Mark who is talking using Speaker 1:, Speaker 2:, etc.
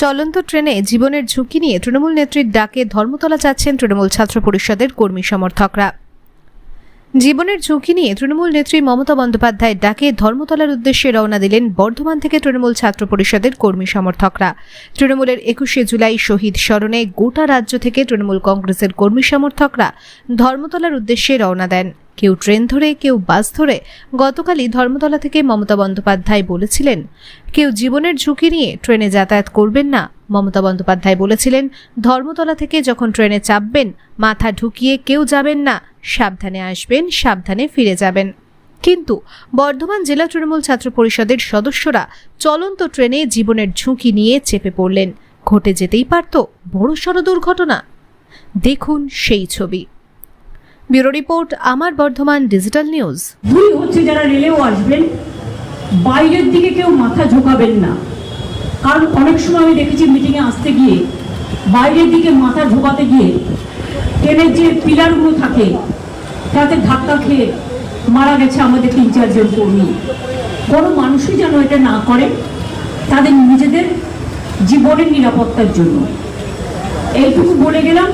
Speaker 1: চলন্ত ট্রেনে জীবনের ঝুঁকি নিয়ে তৃণমূল নেত্রীর ডাকে ধর্মতলা যাচ্ছেন তৃণমূল ছাত্র পরিষদের কর্মী সমর্থকরা। জীবনের ঝুঁকি নিয়ে তৃণমূল নেত্রী মমতা বন্দ্যোপাধ্যায়ের ডাকে ধর্মতলার উদ্দেশ্যে রওনা দিলেন বর্ধমান থেকে তৃণমূল ছাত্র পরিষদের কর্মী সমর্থকরা। তৃণমূলের একুশে জুলাই শহীদ স্মরণে গোটা রাজ্য থেকে তৃণমূল কংগ্রেসের কর্মী সমর্থকরা ধর্মতলার উদ্দেশ্যে রওনা দেন। কেউ ট্রেন ধরে, কেউ বাস ধরে, গতকালই ধর্মতলা থেকে মমতা বন্দ্যোপাধ্যায় বলেছিলেন, কেউ জীবনের ঝুঁকি নিয়ে ট্রেনে যাতায়াত করবেন না। মমতা বন্দ্যোপাধ্যায় বলেছিলেন, ধর্মতলা থেকে যখন ট্রেনে চাপবেন, মাথা ঢুকিয়ে কেউ যাবেন না। সাবধানে আসবেন, সাবধানে ফিরে যাবেন। কিন্তু বর্ধমান জেলা তৃণমূল ছাত্র পরিষদের সদস্যরা চলন্ত ট্রেনে জীবনের ঝুঁকি নিয়ে চেপে পড়লেন। ঘটে যেতেই পারত বড়সড় দুর্ঘটনা। দেখুন সেই ছবি। ব্যুরো রিপোর্ট, আমার বর্ধমান ডিজিটাল নিউজ।
Speaker 2: ভুল হচ্ছে যারা রেলেও আসবেন, বাইরের দিকে কেউ মাথা ঝোঁকাবেন না। কারণ অনেক সময় আমি দেখেছি মিটিংয়ে আসতে গিয়ে, বাইরের দিকে মাথা ঝোঁকাতে গিয়ে, ট্রেনের যে পিলারগুলো থাকে, তাতে ধাক্কা খেয়ে মারা গেছে আমাদের তিন চারজন কর্মী। কোনো মানুষই যেন এটা না করে, তাদের নিজেদের জীবনের নিরাপত্তার জন্য। এইটুকু বলে গেলাম